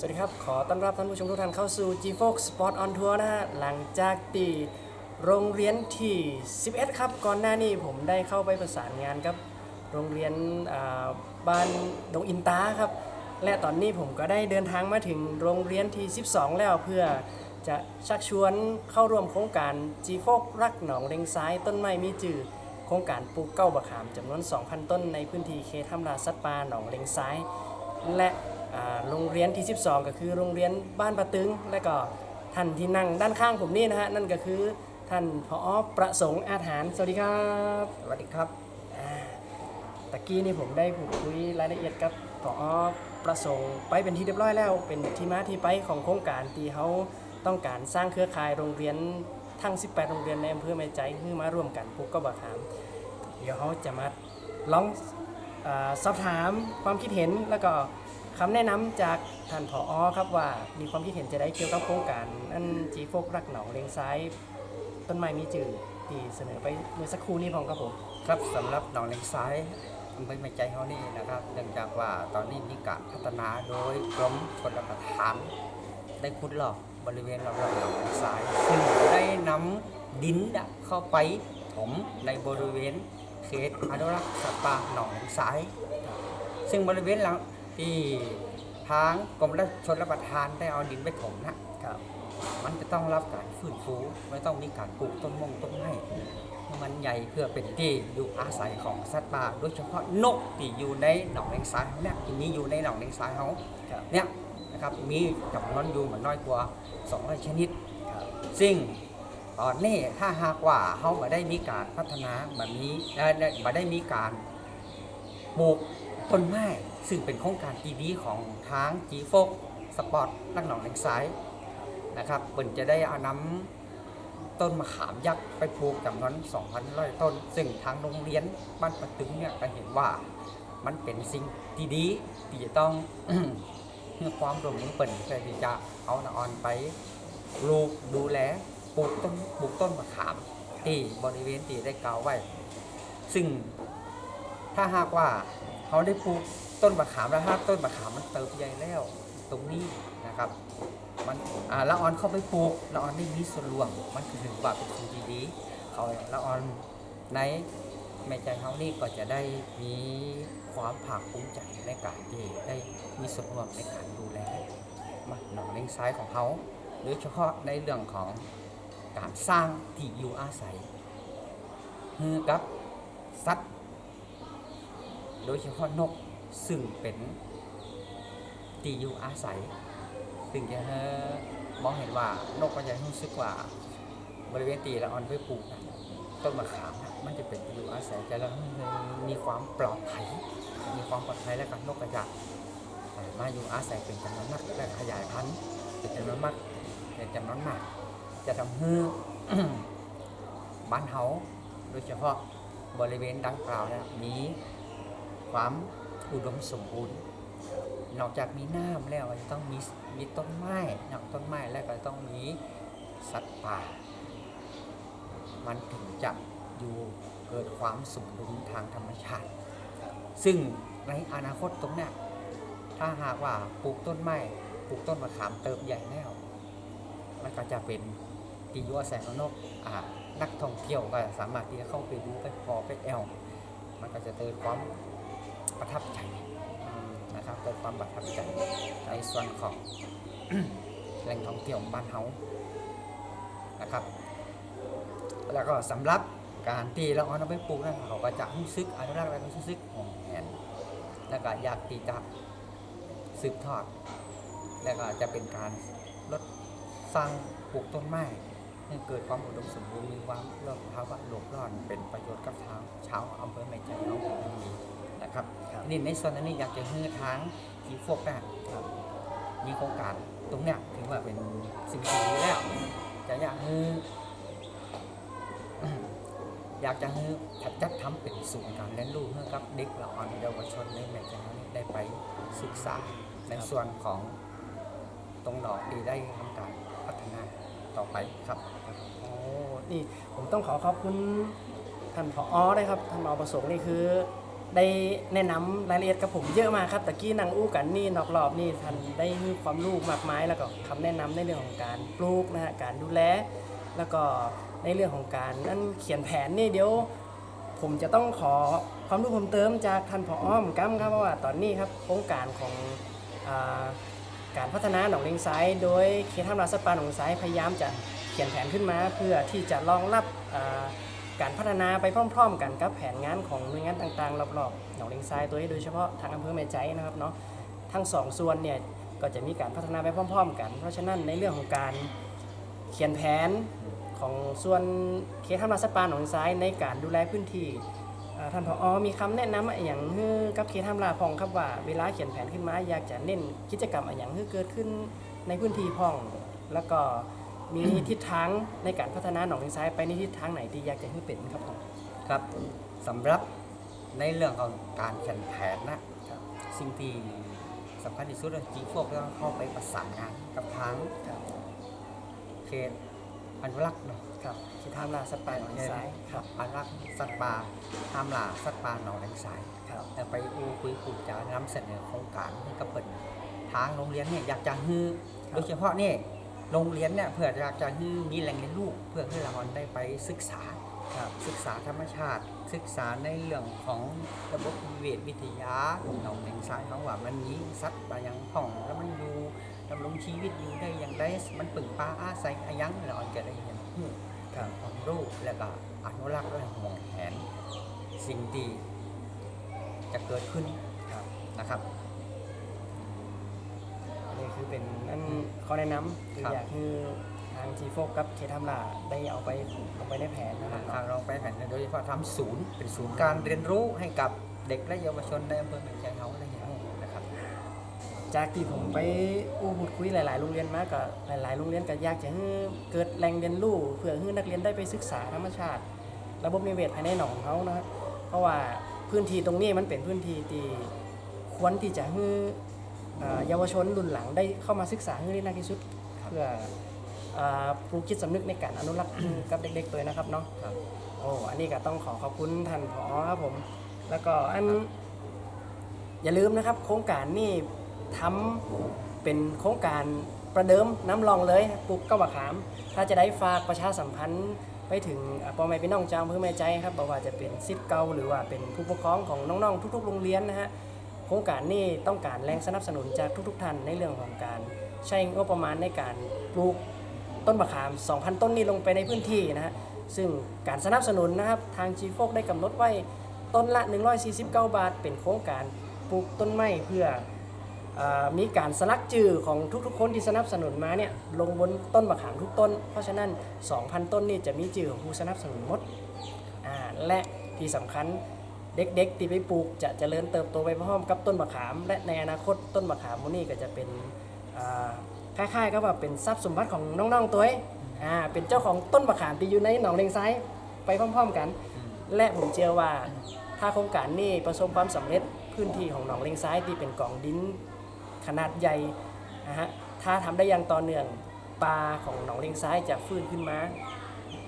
สวัสดีครับ ขอต้อนรับท่านผู้ชมทุกท่านเข้าสู่ G-Fox Sport on Tour นะฮะ หลังจากที่โรงเรียนที่ 11 ครับ ก่อนหน้านี้ผมได้เข้าไปประสานงานกับโรงเรียนบ้านดงอินตาครับ และตอนนี้ผมก็ได้เดินทางมาถึงโรงเรียนที่ 12 แล้วเพื่อจะชักชวนเข้าร่วมโครงการ G-Fox รักหนองเลงซ้ายต้นไม้มีจือโครงการปลูกเก้าบะขามจำนวน 2,000 ต้นในพื้นที่เขตทำลาสัตปาหนองเลงซ้าย และ โรงเรียนที่ 12 ก็คือโรงเรียนบ้านปะตึง และก็ท่านที่นั่งด้านข้างผมนี่นะฮะนั่นก็คือท่านผอประสงค์อาหารสวัสดีครับสวัสดีครับอ่าตะกี้นี่ผมได้พูดคุยรายละเอียดกับผอประสงค์ไปเป็นที่เรียบร้อยแล้ว เป็นที่มาที่ไปของโครงการที่เขาต้องการสร้างเครือข่ายโรงเรียนทั้ง 18 โรงเรียนในอำเภอแม่ใจให้มาร่วมกันปลูกก็บะขาม เดี๋ยวเขาจะมาลองอาสอบถามความคิดเห็นแล้วก็ คำแนะนำจากท่านผอครับว่ามีความคิดเห็นจะได้เกี่ยวกับโครงการอันจีโฟกรักหนองเลงซ้าย ต้นไม้มีจืดที่เสนอไปเมื่อสักครู่นี้พองครับผมครับสำหรับหนองเลงซ้ายอำเภอแม่ใจเขานี่นะครับเนื่องจากว่าตอนนี้มีการพัฒนาโดยกรมชลประทาน ได้ขุดหลอกบริเวณรอบๆหนองเลงซ้ายซึ่งได้นำดินน่ะเข้าไปถมในบริเวณเขตอนุรักษ์สัตว์ป่าหนองเลงซ้าย ซึ่งบริเวณหลัง ที่ทางกรมชลประทานได้เอาดินไปถมนะครับมันจะต้องรับการฟื้นฟูไม่ต้องมีการปลูกต้นมงต้นไม้ให้มันใหญ่เพื่อเป็นที่อยู่อาศัยของสัตว์ป่าโดยเฉพาะนกที่อยู่ในหนองเลงซ้ายเขาเนี่ยที่มีอยู่ในหนองเลงซ้ายเขาครับเนี่ยนะครับมีจำนวนอยู่มันน้อยกว่า 200 ชนิดครับซึ่งตอนนี้ถ้าหากว่าเขามาได้มีการพัฒนาแบบนี้และได้มาได้มีการปลูก ต้นไม้ซึ่งเป็นโครงการที่ดีของทางจีโฟกสปอร์ตลักหนองเลงซ้ายนะครับเปิ่นจะได้เอานำต้นมะขามยักษ์ไปปลูกจำนวน2,000ร้อยต้น ซึ่งทางโรงเรียนบ้านประตึงเนี่ยก็เห็นว่ามันเป็นสิ่งที่ดีที่จะต้องให้ความร่วมมือเปิ่นเพื่อที่จะเอาละออนไปปลูกดูแลปลูกต้นปลูกต้นมะขามที่บริเวณที่ได้กล่าวไว้ ซึ่งถ้าหากว่า เขาได้ปลูกต้นมะขามแล้วถ้าต้นมะขามมันเติบใหญ่แล้ว ตรงนี้นะครับมันอ่าละออนเข้าไปปลูกละออนได้มีส่วนรวมมันคือถึงว่าเป็นสิ่งที่ดีเขาละออนในแม่ใจเขานี่ก็จะได้มีความภาคภูมิใจในการที่ได้มีส่วนร่วมในการดูแลมันหนองเลงซ้ายของเขาโดยเฉพาะในเรื่องของการสร้างที่อยู่อาศัยให้กับสัตว์ โดยเฉพาะนกซึ่งเป็นที่อยู่อาศัยถึงจะมองเห็นว่านกก็จะรู้สึกว่าบริเวณตีละออนไปปลูกนะต้นมะขามนะมันจะเป็นที่อยู่อาศัยจะแล้วมีความปลอดภัย มีความปลอดภัยและกับนกกระจาบมาอยู่อาศัยเป็นจำนวนมากและขยายพันธุ์เป็นจำนวนมากเป็นจำนวนมาก จะทำให้บ้านเฮาโดยเฉพาะบริเวณดังกล่าวเนี่ยมี ความอุดมสมบูรณ์ นอกจากมีน้ำแล้วจะต้องมีมีต้นไม้นอกต้นไม้แล้วก็ต้องมีสัตว์ป่า มันถึงจะอยู่เกิดความสมดุลทางธรรมชาติ ซึ่งในอนาคตตรงนี้ถ้าหากว่าปลูกต้นไม้ปลูกต้นมะขามเติบใหญ่แล้ว มันก็จะเป็นที่อยู่อาศัยของนกอ่านักท่องเที่ยวก็สามารถที่จะเข้าไปดูไปพอไปแอลมันก็จะเกิดความ ประทับใจนะครับเกิดความประทับใจในส่วนของแหล่งท่องเที่ยวบ้านเฮานะครับ แล้วก็สำหรับการที่เราเอาไปปลูกนะเขาก็จะรู้สึกอนุรักษ์และรู้สึกห่วงแหนแล้วก็อยากที่จะสืบทอด แล้วก็จะเป็นการลดสร้างปลูกต้นไม้ให้เกิดความอุดมสมบูรณ์มีความเรื่องภาวะโลกร้อนเป็นประโยชน์กับชาวชาวอำเภอแม่ใจเราอง นะครับครับนี่ในส่วนนี้อยากจะให้ทางทีโฟกนะมีโครงการตรงเนี้ยถือว่าเป็นสิ่งที่ดีแล้ว จะอยากให้อยากจะให้จัดทำเป็นศูนย์การเรียนรู้ให้กับเด็กละอ่อนเยาวชนในแม่ใจเรานี่ได้ไปศึกษาในส่วนของตรงดอกที่ได้ทำการพัฒนาต่อไปครับโอ้นี่ผมต้องขอขอบคุณท่านผอด้วยครับท่านผอประสงค์นี่คือ ได้แนะนำรายละเอียดกับผมเยอะมากครับตะกี้นางอู้กันนี่นอกรอบนี่ท่านได้ให้ความรู้มากมายแล้วก็คำแนะนำในเรื่องของการปลูกนะฮะการดูแล แล้วก็ในเรื่องของการนั่นเขียนแผนนี่เดี๋ยว ผมจะต้องขอความรู้เพิ่มเติมจากท่านผออ้อมกัมครับเพราะว่าตอนนี้ครับโครงการของอาการพัฒนาหนองเลงซ้ายโดยเขตทำลาสปาหนองซ้ายพยายามจะเขียนแผนขึ้นมา เพื่อที่จะรองรับอ่า การพัฒนาไปพร้อม ๆ กันกับแผนงานของหน่วยงานต่างๆรอบๆหนองเลงซ้ายตัวนี้โดยเฉพาะทางอำเภอแม่ใจนะครับเนาะทั้งสองส่วนเนี่ยก็จะมีการพัฒนาไปพร้อม ๆ กัน เพราะฉะนั้นในเรื่องของการเขียนแผนของส่วนเขตทำลาสปาหนองซ้ายในการดูแลพื้นที่ท่านผออมีคำแนะนำอะไรอย่างฮือกับเขตทำลาพองครับว่าเวลาเขียนแผนขึ้นมาอยากจะเน้นกิจกรรมอะไรอย่างฮือเกิดขึ้นในพื้นที่พอง แล้วก็ มีทิศทางในการพัฒนาหนองเลงซ้ายไปในทิศทางไหนที่อยากจะให้เป็นครับผมครับสำหรับในเรื่องของการเขียนแผนนะครับสิ่งที่สำคัญที่สุดจีพวกก็เข้าไปประสานงานกับทางครับเขตอนุรักษ์เนาะครับเขตทำลาสปาหนองเลงซ้ายครับอนุรักษ์สัตว์ป่าห้ามล่าสัตว์ป่าหนองแดงสายครับแต่ไปอูคุยพูดจานำเสนอโครงการให้กับเปิดทางโรงเรียนเนี่ยอยากจะฮือโดยเฉพาะเนี่ย โรงเรียนเนี่ยเพื่ออยากจะฮือมีแหล่งเรียนรู้เพื่อให้เราได้ไปศึกษาครับศึกษาธรรมชาติ ศึกษาในเรื่องของระบบนิเวศวิทยาหนองแดงสายของว่ามันมีสัตว์บางอย่างห้องแล้วมันอยู่ดำรงชีวิตอยู่ได้อย่างไรมันปึงปลาอาศัยอะหยังเราจะได้เห็นฮู้ครับความรู้และก็อนุรักษ์และห่วงแหนสิ่งที่จะเกิดขึ้นครับนะครับ คือเป็นนั่นข้อแนะนำคือครับอยากให้ทางทีโฟกกับเขตทำลาได้เอาไปลงไปในแผนนะครับทางเราไปแผ่นโดยเฉพาะทำศูนย์เป็นศูนย์การเรียนรู้ให้กับเด็กและเยาวชนในอำเภอเมืองจังเขาอะไรอย่างนี้นะครับ จากที่ผมไปอู้พูดคุยหลาย ๆ โรงเรียนมาก็หลาย ๆ โรงเรียนก็อยากจะให้เกิดแหล่งเรียนรู้เพื่อให้นักเรียนได้ไปศึกษาธรรมชาติ ระบบนิเวศภายในหนองเขานะครับเพราะว่าพื้นที่ตรงนี้มันเป็นพื้นที่ที่ควรที่จะให้ เอ่อเยาวชนรุ่นหลังได้เข้ามาศึกษาให้ได้มากที่สุด เพื่อเอ่อปลูกจิตสำนึกในการอนุรักษ์กับเด็กๆตัวนะครับเนาะครับโอ้อันนี้ก็ต้องขอขอบคุณท่านผอครับผม แล้วก็อันอย่าลืมนะครับ โครงการนี่ทำเป็นโครงการประเดิมน้ำรองเลยปลูกเก้าบะขาม ถ้าจะได้ฝากประชาสัมพันธ์ไปถึงอะพ่อแม่พี่น้องเจ้าอำเพื่อแม่ใจครับบอกว่าจะเป็นซิทเก่าหรือว่าเป็นผู้ปกครองของน้องๆทุก ๆ โรงเรียนนะฮะ โครงการนี้ต้องการแรงสนับสนุนจากทุกๆท่านในเรื่องของการใช้งบประมาณในการปลูกต้นบะขาม 2,000 ต้นนี้ลงไปในพื้นที่นะฮะซึ่งการสนับสนุนนะครับทางจีโฟกได้กำหนดไว้ต้นละ 149 บาท เป็นโครงการปลูกต้นไม้เพื่อออมีการสลักจื่อของทุกๆ คนที่สนับสนุนมาเนี่ยลงบนต้นมะขามทุกต้น เพราะฉะนั้น 2,000 ต้นนี่จะมีจื่อของผู้สนับสนุนหมดและที่สำคัญ เด็กๆที่ไปปลูกจะเจริญเติบโตไปพร้อมกับต้นมะขาม และในอนาคตต้นมะขามพวกนี้ก็จะเป็นคล้ายๆกับว่าเป็นทรัพย์สมบัติของน้องๆตัวเองอ่าเป็นเจ้าของต้นมะขามที่อยู่ในหนองเลงไซไปพร้อม ๆกัน และผมเชื่อว่าถ้าโครงการนี้ประสบความสำเร็จพื้นที่ของหนองเลงซ้ายที่เป็นกองดินขนาดใหญ่นะฮะถ้าทำได้อย่างต่อเนื่องปลาของหนองเลงซ้ายจะฟื้นขึ้นมา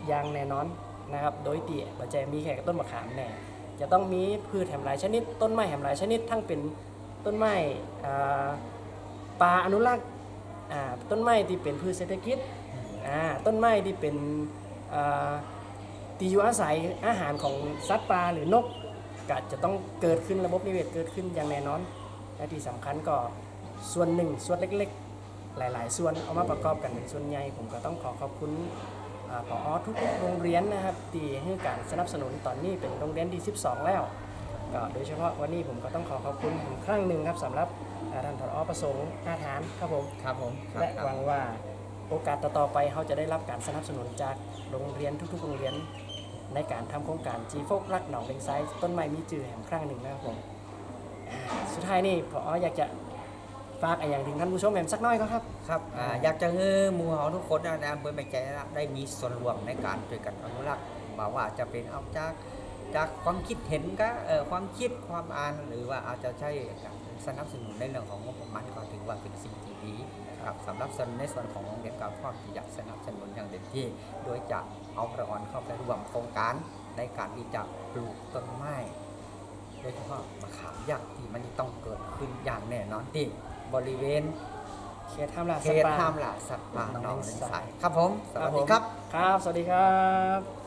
อย่างแน่นอนนะครับโดยเตี่ยปัจจัยมีแค่ต้นมะขามแน่ จะต้องมีพืชแหมหลายชนิด ต้นไม้แหมหลายชนิด ทั้งเป็นต้นไม้อ่าปลาอนุรักษ์ต้นไม้ที่เป็นพืชเศรษฐกิจต้นไม้ที่เป็นที่อยู่อาศัยอาหารของสัตว์ปลาหรือนกก็จะต้องเกิดขึ้นระบบนิเวศเกิดขึ้นอย่างแน่นอน และที่สำคัญก็ส่วนหนึ่งส่วนเล็กๆ หลาย ๆ ส่วนเอามาประกอบกันเป็นส่วนใหญ่ผมก็ต้องขอขอบคุณ ผอทุกๆโรงเรียนนะครับที่ให้การสนับสนุนตอนนี้เป็นโรงเรียนที่12 แล้วก็โดยเฉพาะวันนี้ผมก็ต้องขอขอบคุณอีกครั้งหนึ่งครับสำหรับอ่าท่านผอประสงค์อาทานครับผมครับผมครับและครับหวังว่าโอกาสต่อๆไปเขาจะได้รับการสนับสนุนจากโรงเรียนทุกๆ โรงเรียน ในการทำโครงการจีโฟกรักหนองเลงไซต้นไม้มีจือแห่งครั้งหนึ่งนะครับผมอ่าสุดท้ายนี่พออยากจะ ฝากอะไรอย่างถึงท่านผู้ชมแหม่มสักหน้อยก็ครับ ครับอ่าอยากจะให้หมู่เฮาทุกคนในอำเภอแม่ใจนะได้มีส่วนร่วมในการช่วยกันอนุรักษ์มาว่าจะเป็นเอาจากจากความคิดเห็นก็เอ่อความคิดความอ่านหรือว่าอาจจะใช้การสนับสนุนในเรื่องของงบประมาณก็ถือว่าเป็นสิ่งที่ดีครับสำหรับสนในส่วนของโรงเรียนการพร้อที่อยากสนับสนุนอย่างเต็มที่ โดยจะเอาประออนเข้าไปร่วมโครงการในการที่จะปลูกต้นไม้โดยเฉพาะมะขามยักษ์ที่มันต้องเกิดขึ้นอย่างแน่นอนที่ บริเวณเขตท่ามหลาเขสัตว์ตป่าห้ามล่าสัตว์ป่าหนองหนองเลเลนนสาสายยครับผม สวัสดีครับ ครับ สวัสดีครับ